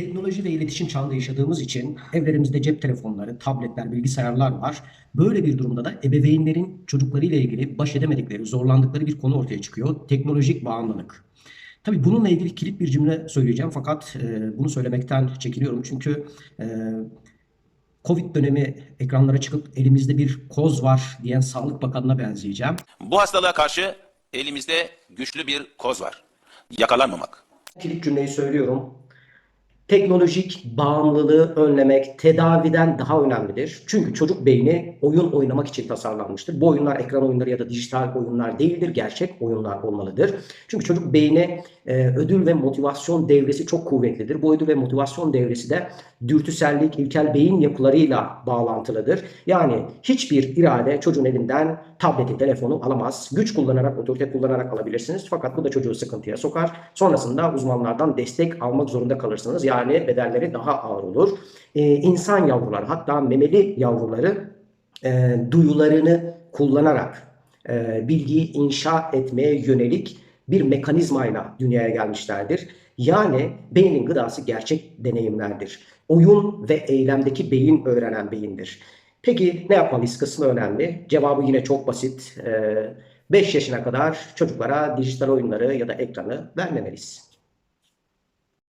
Teknoloji ve iletişim çağında yaşadığımız için evlerimizde cep telefonları, tabletler, bilgisayarlar var. Böyle bir durumda da ebeveynlerin çocuklarıyla ilgili baş edemedikleri, zorlandıkları bir konu ortaya çıkıyor. Teknolojik bağımlılık. Tabii bununla ilgili kilit bir cümle söyleyeceğim fakat e, bunu söylemekten çekiniyorum. Çünkü e, Covid dönemi ekranlara çıkıp elimizde bir koz var diyen Sağlık Bakanı'na benzeyeceğim. Bu hastalığa karşı elimizde güçlü bir koz var. Yakalanmamak. Kilit cümleyi söylüyorum. Teknolojik bağımlılığı önlemek tedaviden daha önemlidir. Çünkü çocuk beyni oyun oynamak için tasarlanmıştır. Bu oyunlar ekran oyunları ya da dijital oyunlar değildir, gerçek oyunlar olmalıdır. Çünkü çocuk beyni e, ödül ve motivasyon devresi çok kuvvetlidir. Bu ödül ve motivasyon devresi de dürtüsellik, ilkel beyin yapılarıyla bağlantılıdır. Yani hiçbir irade çocuğun elinden tableti, telefonu alamaz. Güç kullanarak, otorite kullanarak alabilirsiniz. Fakat bu da çocuğu sıkıntıya sokar. Sonrasında uzmanlardan destek almak zorunda kalırsınız. Yani bedelleri daha ağır olur. Ee, insan yavrular, hatta memeli yavruları e, duyularını kullanarak e, bilgiyi inşa etmeye yönelik bir mekanizmayla dünyaya gelmişlerdir. Yani beynin gıdası gerçek deneyimlerdir. Oyun ve eylemdeki beyin öğrenen beyindir. Peki ne yapmalıyız kısmı önemli. Cevabı yine çok basit. 5 yaşına kadar çocuklara dijital oyunları ya da ekranı vermemeliyiz.